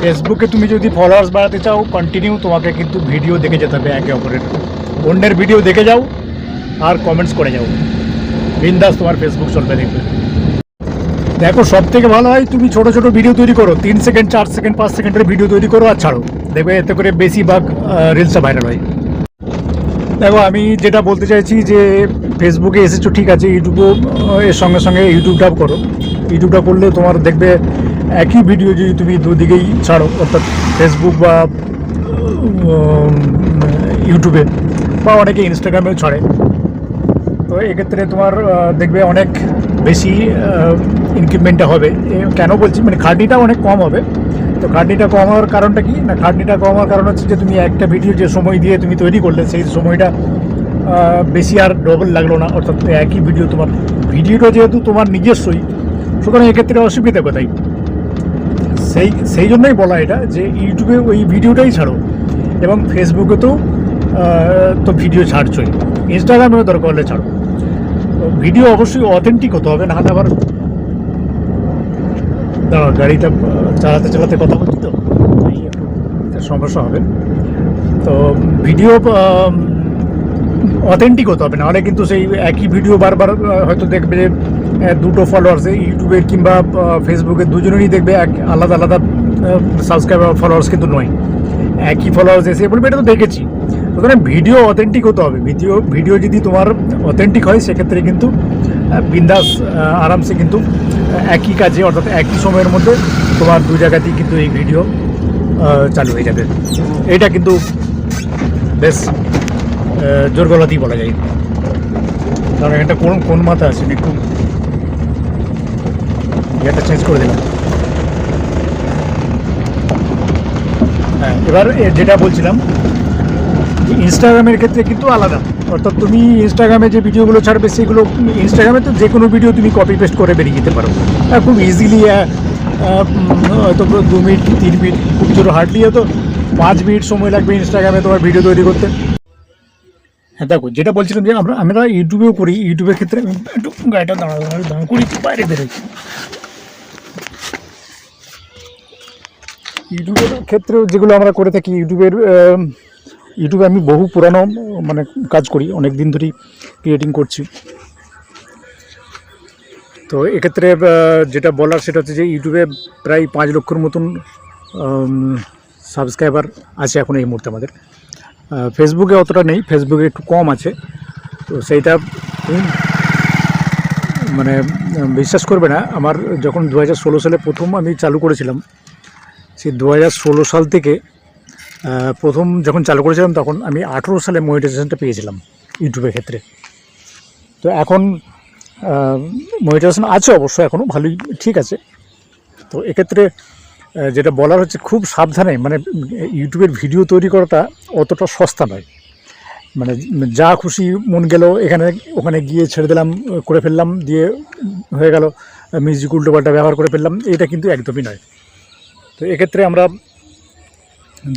ফেসবুকে তুমি যদি ফলোয়ার্স বাড়াতে চাও কন্টিনিউ তোমাকে কিন্তু ভিডিও দেখে যেতে হবে একে অপরের। অন্যের ভিডিও দেখে যাও আর কমেন্টস করে যাও। বিন্দাস তোমার ফেসবুক চলবে দেখবে। দেখো সব থেকে ভালো হয় তুমি ছোট ছোট ভিডিও তৈরি করো। তিন সেকেন্ড চার সেকেন্ড পাঁচ সেকেন্ডের ভিডিও তৈরি করো আর ছাড়ো। দেখবে এতে করে বেশিরভাগ রিলসটা ভাইরাল হয়। দেখো, আমি যেটা বলতে চাইছি যে ফেসবুকে এসেছ, ঠিক আছে, ইউটিউবও এর সঙ্গে সঙ্গে ইউটিউবটাও করো। ইউটিউবটা করলে তোমার দেখবে একই ভিডিও যদি তুমি দুদিকেই ছাড়ো, অর্থাৎ ফেসবুক বা ইউটিউবে বা অনেকে ইনস্টাগ্রামেও ছাড়ে, তো এক্ষেত্রে তোমার দেখবে অনেক বেশি ইনক্রিমেন্টটা হবে। কেন বলছি? মানে খাটনিটা অনেক কম হবে। তো খাটনিটা কম হওয়ার কারণটা কি? না, খাটনিটা কম হওয়ার কারণ হচ্ছে যে তুমি একটা ভিডিও যে সময় দিয়ে তুমি তৈরি করলে, সেই সময়টা বেশি আর ডবল লাগল না। অর্থাৎ একই ভিডিও তোমার ভিডিওটা যেহেতু তোমার নিজস্বই, সুতরাং এক্ষেত্রে অসুবিধা কোথায়? সেই সেই জন্যই বলা এটা যে ইউটিউবে ওই ভিডিওটাই ছাড়ো এবং ফেসবুকে তো তো ভিডিও ছাড়ছই। ইনস্টাগ্রামেও দরকার হলে ছাড়ো। ভিডিও অবশ্যই অথেন্টিক হতে হবে, নাহলে আবার দাঁড়াও, গাড়িটা চালাতে চালাতে কথা বলছি তো? সমস্যা হবে। তো ভিডিও অথেন্টিক হতে হবে, নাহলে কিন্তু সেই একই ভিডিও বারবার হয়তো দেখবে দুটো ফলোয়ার্সে ইউটিউবের কিংবা ফেসবুকে দুজনেরই দেখবে এক আলাদা আলাদা সাবস্ক্রাইবার ফলোয়ার্স কিন্তু নয়। একই ফলোয়ার্স এসে বলবে এটা তো দেখেছি। সুতরাং ভিডিও অথেন্টিক হতে হবে। ভিডিও ভিডিও যদি তোমার অথেন্টিক হয় সেক্ষেত্রে কিন্তু বিন্দাস আরামসে কিন্তু একই কাজে অর্থাৎ একই সময়ের মধ্যে তোমার দু জায়গাতেই কিন্তু এই ভিডিও চালু হয়ে যাবে। এটা কিন্তু বেশ আহ, জোর গলাতেই বলা যায়। কারণ এটা কোন কোন মাথা আছে? একটু ইয়েটা চেঞ্জ করে দিলাম। হ্যাঁ এবার যেটা বলছিলাম ইনস্টাগ্রামের ক্ষেত্রে কিন্তু আলাদা। অর্থাৎ তুমি ইনস্টাগ্রামে যে ভিডিওগুলো ছাড়বে, সেগুলো ইনস্টাগ্রামে তো যে কোনো ভিডিও তুমি কপি পেস্ট করে বেরিয়ে যেতে পারো। আর খুব ইজিলি হয়তো দু মিনিট, তিন মিনিট, খুব জোর হার্ডলি হয়তো পাঁচ মিনিট সময় লাগবে ইনস্টাগ্রামে তোমার ভিডিও তৈরি করতে। হ্যাঁ দেখো, যেটা বলছিলাম যে আমরা আমরা ইউটিউবেও করি। ইউটিউবের ক্ষেত্রে একটু গাড়িটা দাঁড়া দাঁড়া করি বাইরে বেরোই। ইউটিউবের ক্ষেত্রেও যেগুলো আমরা করে থাকি, ইউটিউবের ইউটিউবে আমি বহু পুরানো মানে কাজ করি, অনেক দিন ধরেই ক্রিয়েটিং করছি। তো এক্ষেত্রে যেটা বলার সেটা হচ্ছে যে ইউটিউবে প্রায় পাঁচ লক্ষর মতন সাবস্ক্রাইবার আছে এখন এই মুহূর্তে আমাদের। ফেসবুকে অতটা নেই ফেসবুকে একটু কম আছে। তো সেইটা মানে বিশ্বাস করবে না। আমার যখন দু হাজার ষোলো সালে প্রথম আমি চালু করেছিলাম সেই দু হাজার ষোলো সাল থেকে প্রথম যখন চালু করেছিলাম তখন আমি আঠেরো সালে মনিটাইজেশনটা পেয়েছিলাম ইউটিউবের ক্ষেত্রে। তো এখন মনিটাইজেশন আছে অবশ্য এখনও ভালোই ঠিক আছে। তো এক্ষেত্রে যেটা বলার হচ্ছে খুব সাবধানে মানে ইউটিউবের ভিডিও তৈরি করাটা অতটা সস্তা নয়। মানে যা খুশি মন গেল, এখানে, ওখানে গিয়ে ছেড়ে দিলাম, করে ফেললাম, দিয়ে হয়ে গেল, মিউজিক উল্টোপাল্টা ব্যবহার করে ফেললাম, এটা কিন্তু একদমই নয়। তো এক্ষেত্রে আমরা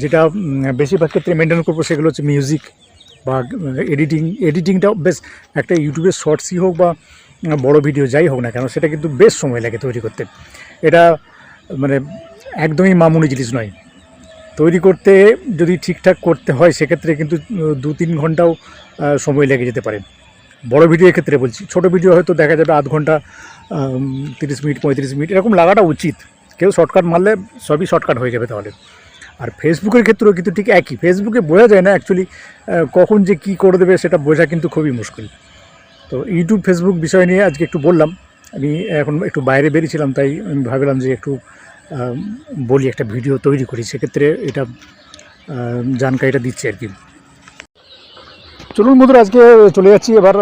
যেটা বেশিরভাগ ক্ষেত্রে মেনটেন করব সেগুলো হচ্ছে মিউজিক বা এডিটিং এডিটিংটাও বেশ একটা ইউটিউবের শর্টসই হোক বা বড় ভিডিও যাই হোক না কেন, সেটা কিন্তু বেশ সময় লাগে তৈরি করতে। এটা মানে একদমই মামুনি জিনিস নয়। তৈরি করতে যদি ঠিকঠাক করতে হয়, সেক্ষেত্রে কিন্তু দু তিন ঘন্টাও সময় লেগে যেতে পারে। বড় ভিডিওর ক্ষেত্রে বলছি, ছোট ভিডিও হয়তো দেখা যাবে আধ ঘণ্টা তিরিশ মিনিট, পঁয়ত্রিশ মিনিট, এরকম লাগাটা উচিত। কেউ শর্টকাট মারলে সবই শর্টকাট হয়ে যাবে তাহলে। আর ফেসবুকের ক্ষেত্রেও কিন্তু ঠিক একই। ফেসবুকে বোঝা যায় না অ্যাকচুয়ালি কখন যে কী করে দেবে সেটা বোঝা কিন্তু খুবই মুশকিল। তো ইউটিউব ফেসবুক বিষয় নিয়ে আজকে একটু বললাম। আমি এখন একটু বাইরে বেরিয়েছিলাম, তাই আমি ভাবলাম যে একটু বলি একটা ভিডিও তৈরি করি। সেক্ষেত্রে এটা জানকারিটা দিচ্ছি আর কি। চলুন বন্ধুরা, আজকে চলে যাচ্ছি। এবার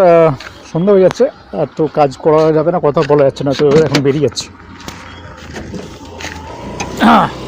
সন্ধ্যা হয়ে যাচ্ছে। আর তো কাজ করা যাবে না, কথা বলা যাচ্ছে না, তো এখন বেরিয়ে যাচ্ছি। Ah!